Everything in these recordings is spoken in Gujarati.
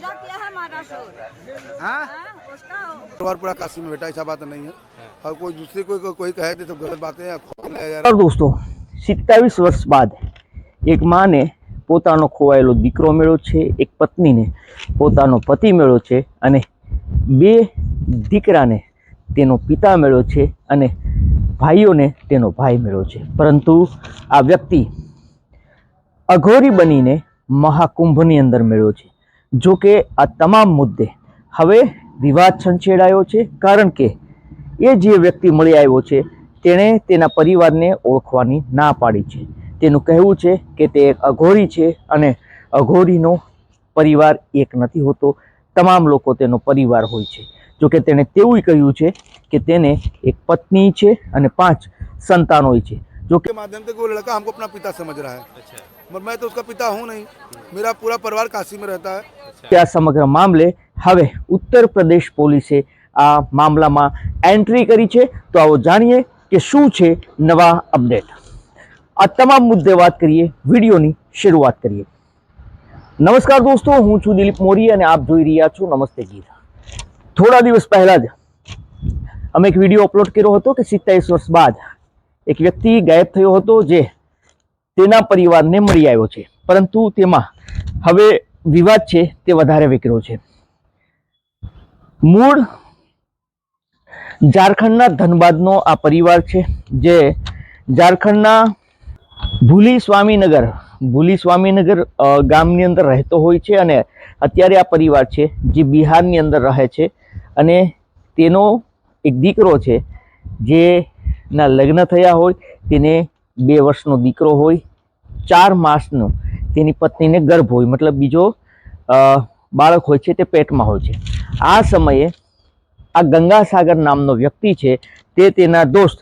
पैदा किया है हमारा शोर हाँ हाँ, उसका परिवार पूरा काशी में बैठा ऐसा बात नहीं है और कोई दूसरी कोई कोई, कोई कहे तो गलत बातें हैं खोल है यार નમસ્કાર દોસ્તો સિત્તાવીસ વર્ષ બાદ એક માને પોતાનો ખોવાયેલો દીકરો મેળ્યો છે એક પત્નીને પોતાનો પતિ મેળ્યો છે અને બે દીકરાને તેનો પિતા મેળ્યો છે અને ભાઈઓને તેનો ભાઈ મેળ્યો છે પરંતુ આ વ્યક્તિ અઘોરી બનીને મહાકુંભની અંદર મેળ્યો છે જો કે આ તમામ મુદ્દે હવે વિવાદ છંછેડાયો છે, કારણ કે એ જે વ્યક્તિ મળી આવ્યો છે, તેણે તેના પરિવારને ઓળખવાની ના પાડી છે. તેનું કહેવું છે કે તે એક અઘોરી છે અને અઘોરીનો પરિવાર એક નથી હોતો. તમામ લોકો તેનો પરિવાર હોય છે. જો કે તેણે તેવું કહ્યું છે કે તેને એક પત્ની છે અને પાંચ સંતાનોય છે. જો કે के माध्यम से वो लड़का हमको अपना पिता समझ रहा है मगर मैं तो उसका पिता हूँ नहीं मेरा पूरा परिवार काशी में रहता है આ સમગ્ર મામલે હવે ઉત્તર પ્રદેશ પોલીસે આ મામલામાં એન્ટ્રી કરી છે તો આવો જાણીએ કે શું છે નવા અપડેટ આ તમામ મુદ્દે વાત કરીએ વિડીયોની શરૂઆત કરીએ નમસ્કાર દોસ્તો હું છું દિલીપ મોરી અને આપ જોઈ રહ્યા છો નમસ્તે ગીત થોડા દિવસ પહેલા જ અમે એક વિડીયો અપલોડ કર્યો હતો કે સિત્તાવીસ વર્ષ બાદ એક વ્યક્તિ ગાયબ થયો હતો જે તેના પરિવારને મળી આવ્યો છે. પરંતુ તેમાં હવે વિવાદ છે તે વધારે વિકર્યો છે. મૂળ ઝારખંડના ધનબાદનો આ પરિવાર છે જે ઝારખંડના ભૂલી સ્વામીનગર ભૂલી સ્વામીનગર ગામની અંદર રહેતો હોય છે અને અત્યારે આ પરિવાર છે જે બિહારની અંદર રહે છે અને તેનો એક દીકરો છે જે ના લગ્ન થયા હોય, તેને બે વર્ષનો દીકરો હોય, ચાર માસનો તેની પત્નીને ગર્ભ હોય. મતલબ બીજો બાળક હોય છે તે પેટમાં હોય છે. આ સમયે આ ગંગાસાગર નામનો વ્યક્તિ છે તે તેના દોસ્ત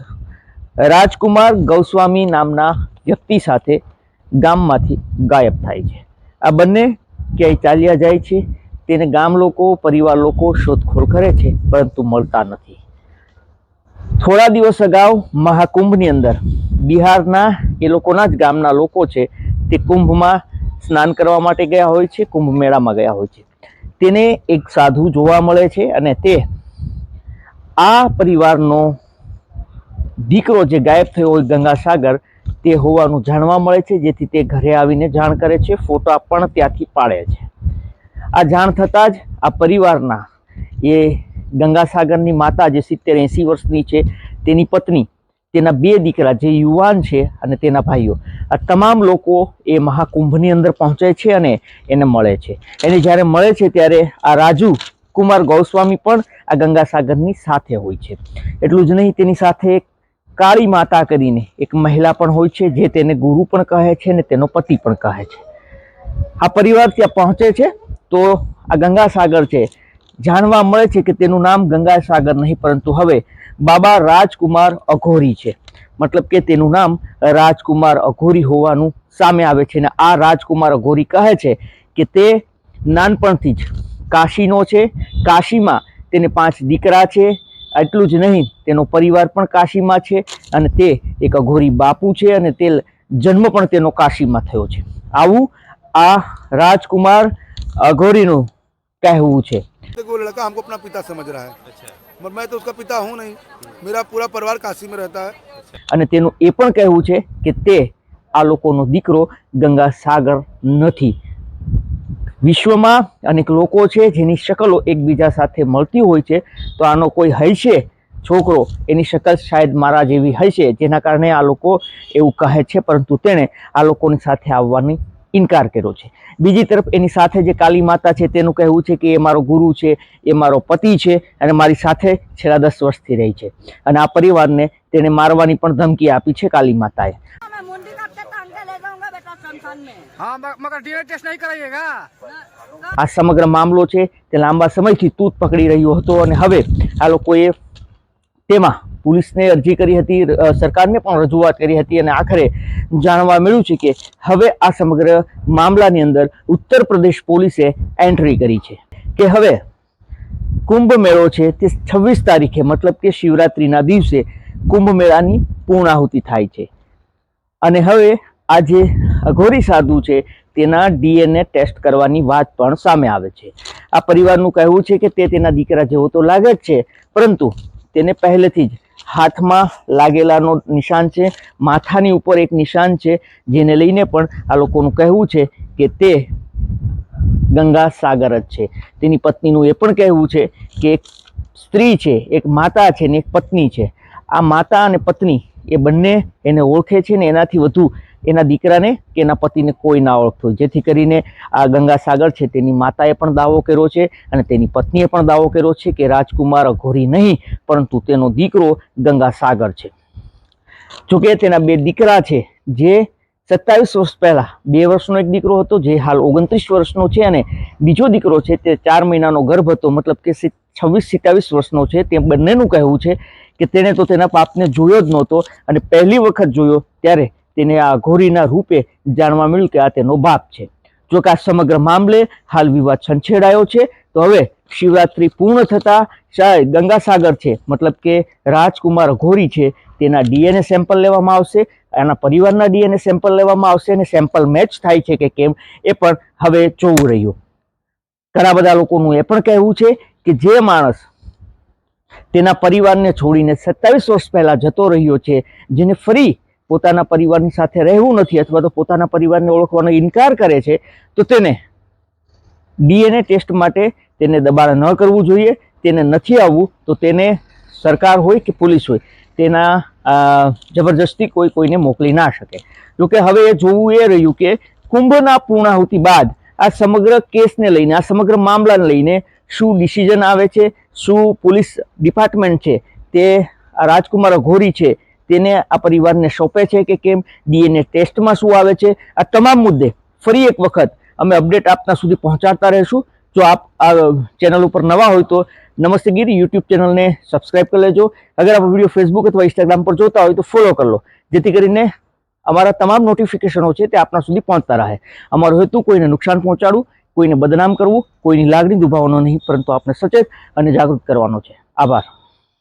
રાજકુમાર ગૌસ્વામી નામના વ્યક્તિ સાથે ગામમાંથી ગાયબ થાય છે. આ બંને ક્યાંય ચાલ્યા જાય છે? તેને ગામ લોકો, પરિવાર લોકો શોધખોળ કરે છે, પરંતુ મળતા નથી. થોડા દિવસ અગાઉ મહાકુંભની અંદર બિહારના એ લોકોના જ ગામના લોકો છે તે કુંભમાં સ્નાન કરવા માટે ગયા હોય છે કુંભ મેળામાં ગયા હોય છે. તેને એક સાધુ જોવા મળે છે અને તે આ પરિવારનો દીકરો જે ગાયબ થયો હોય ગંગાસાગર, તે હોવાનું જાણવા મળે છે, જેથી તે ઘરે આવીને જાણ કરે છે, ફોટા પણ ત્યાંથી પાડે છે. આ જાણ થતાં જ આ પરિવારના એ ગંગાસાગરની માતા જે સિત્તેર એંસી વર્ષની છે, તેની પત્ની, તેના બે દીકરા જે યુવાન છે અને તેના ભાઈઓ. આ તમામ લોકો એ મહાકુંભની અંદર પહોંચે છે અને એને મળે છે. એને જ્યારે મળે છે ત્યારે આ રાજુ કુમાર ગૌસ્વામી પણ આ ગંગાસાગરની સાથે હોય છે. એટલું જ નહીં, તેની સાથે કાળી માતા કરીને એક મહિલા પણ હોય છે, જે તેને ગુરુ પણ કહે છે અને તેનો પતિ પણ કહે છે. આ પરિવાર ત્યાં પહોંચે છે. તો આ ગંગાસાગર છે જાણવા મળે છે કે તેનું નામ ગંગાસાગર નહીં, પરંતુ હવે બાબા રાજકુમાર અઘોરી છે. મતલબ કે તેનું નામ રાજકુમાર અઘોરી હોવાનું સામે આવે છે અને આ રાજકુમાર અઘોરી કહે છે કે તે નાનપણથી જ કાશીનો છે. કાશીમાં તેને પાંચ દીકરા છે. એટલું જ નહીં, તેનો પરિવાર પણ કાશીમાં છે અને તે એક અઘોરી બાપુ છે અને તે જન્મ પણ તેનો કાશીમાં થયો છે. આવું આ રાજકુમાર અઘોરીનું કહેવું છે. तो वो लड़का हमको अपना पिता समझ रहा है मगर मैं तो उसका पिता हूँ नहीं मेरा पूरा परिवार काशी में रहता है અને તેનું એ પણ કહેવું છે કે તે આ લોકોનો દીકરો ગંગા સાગર નથી વિશ્વમાં અનેક લોકો છે જેની શકલો એકબીજા સાથે મળતી હોય છે તો આનો કોઈ હશે છોકરો એની શકલ શાયદ મારા જેવી હશે જેના કારણે આ લોકો એવું કહે છે પરંતુ તેણે આ લોકોની સાથે આવવાની ઇનકાર કર્યો છે. બીજી તરફ એની સાથે જે કાલી માતા છે તેનું કહેવું છે કે એ મારો ગુરુ છે એ મારો પતિ છે અને મારી સાથે છેલ્લા દસ વર્ષથી રહી છે. અને આ પરિવારને તેને મારવાની પણ ધમકી આપી છે કાલી માતાએ. આ સમગ્ર મામલો છે તે લાંબા સમયથી તૂત પકડી રહ્યો હતો અને હવે આ લોકોએ તેમાં પોલીસને અરજી કરી હતી સરકારને પણ રજૂઆત કરી હતી અને આખરે જાણવા મળ્યું છે કે હવે આ સમગ્ર મામલાની અંદર ઉત્તર પ્રદેશ પોલીસે એન્ટ્રી કરી છે. કે હવે કુંભ મેળો છે તે છવ્વીસ તારીખે, મતલબ કે શિવરાત્રિના દિવસે કુંભ મેળાની પૂર્ણાહુતિ થાય છે. અને હવે આ જે અઘોરી સાધુ છે તેના ડીએનએ ટેસ્ટ કરવાની વાત પણ સામે આવે છે. આ પરિવારનું કહેવું છે કે તે તેના દીકરા જેવો તો લાગે જ છે, પરંતુ તેને પહેલેથી જ હાથમાં લાગેલાનો નિશાન છે, માથાની ઉપર એક નિશાન છે, જેને લઈને પણ આ લોકોનું કહેવું છે કે તે ગંગા સાગર જ છે. તેની પત્નીનું એ પણ કહેવું છે કે એક સ્ત્રી છે, એક માતા છે ને એક પત્ની છે. આ માતા અને પત્ની એ બંને એને ઓળખે છે ને એનાથી વધુ એના દીકરાને કે એના પતિને કોઈ ના ઓળખતું. જેથી કરીને આ ગંગાસાગર છે તેની માતાએ પણ દાવો કર્યો છે અને તેની પત્નીએ પણ દાવો કર્યો છે કે રાજકુમાર અઘોરી નહીં, પરંતુ તેનો દીકરો ગંગાસાગર છે. જોકે તેના બે દીકરા છે, જે સત્તાવીસ વર્ષ પહેલા, બે વર્ષનો એક દીકરો હતો જે હાલ ઓગણત્રીસ વર્ષનો છે અને બીજો દીકરો છે તે ચાર મહિનાનો ગર્ભ હતો, મતલબ કે છવ્વીસ સિત્તાવીસ વર્ષનો છે. તે બંનેનું કહેવું છે કે તેણે તો તેના પાપને જોયો જ નહોતો અને પહેલી વખત જોયો ત્યારે તેને આ ઘોરીના રૂપે જાણવા મળ્યું કે આ તેનો બાપ છે. જો કે આ સમગ્ર મામલે હાલ વિવાદ છંછેડાયો છે. તો હવે શિવરાત્રી પૂર્ણ થતાં શાયદ ગંગાસાગર છે, મતલબ કે રાજકુમાર ઘોરી છે, તેના ડીએનએ સેમ્પલ લેવામાં આવશે. એના પરિવારના ડીએનએ સેમ્પલ લેવામાં આવશે અને સેમ્પલ મેચ થાય છે કે કેમ એ પણ હવે જોવું રહ્યું. ઘણા બધા લોકોનું એ પણ કહેવું છે કે જે માણસ તેના પરિવારને છોડીને સત્તાવીસ વર્ષ પહેલા જતો રહ્યો છે, જેને ફરી પોતાના પરિવારની સાથે રહેવું નથી અથવા તો પોતાના પરિવારને ઓળખવાનો ઇનકાર કરે છે, તો તેને ડીએનએ ટેસ્ટ માટે તેને દબાણ ન કરવું જોઈએ, તેને નથી આવવું, તો તેને સરકાર હોય કે પોલીસ હોય, તેના જબરજસ્તી કોઈ કોઈને મોકલી ના શકે. જોકે હવે એ જોવું એ રહ્યું કે કુંભના પૂર્ણાહુતિ બાદ આ સમગ્ર કેસને લઈને, આ સમગ્ર મામલાને લઈને શું ડિસિઝન આવે છે, શું પોલીસ ડિપાર્ટમેન્ટ છે, તે રાજકુમાર અઘોરી છે, તેને આ પરિવારને સોંપે છે કે કેમ, ડીએનએ ટેસ્ટમાં શું આવે છે, આ તમામ મુદ્દે ફરી એક વખત અમે અપડેટ આપના સુધી પહોંચાડતા રહીશું. જો આપ આ ચેનલ ઉપર નવા હોય તો નમસ્તે ગીર યુટ્યુબ ચેનલને સબસ્ક્રાઇબ કરી લેજો. અગર આપણો વીડિયો ફેસબુક અથવા ઇન્સ્ટાગ્રામ પર જોતા હોય તો ફોલો કરી લો. જેથી કરીને અમારા તમામ નોટિફિકેશનો છે તે આપના સુધી પહોંચતા રહે. અમારો હેતુ કોઈને નુકસાન પહોંચાડવું, કોઈને બદનામ કરવું, કોઈની લાગણી દુભાવવાનો નહીં, પરંતુ આપણે સચેત અને જાગૃત કરવાનો છે. આભાર.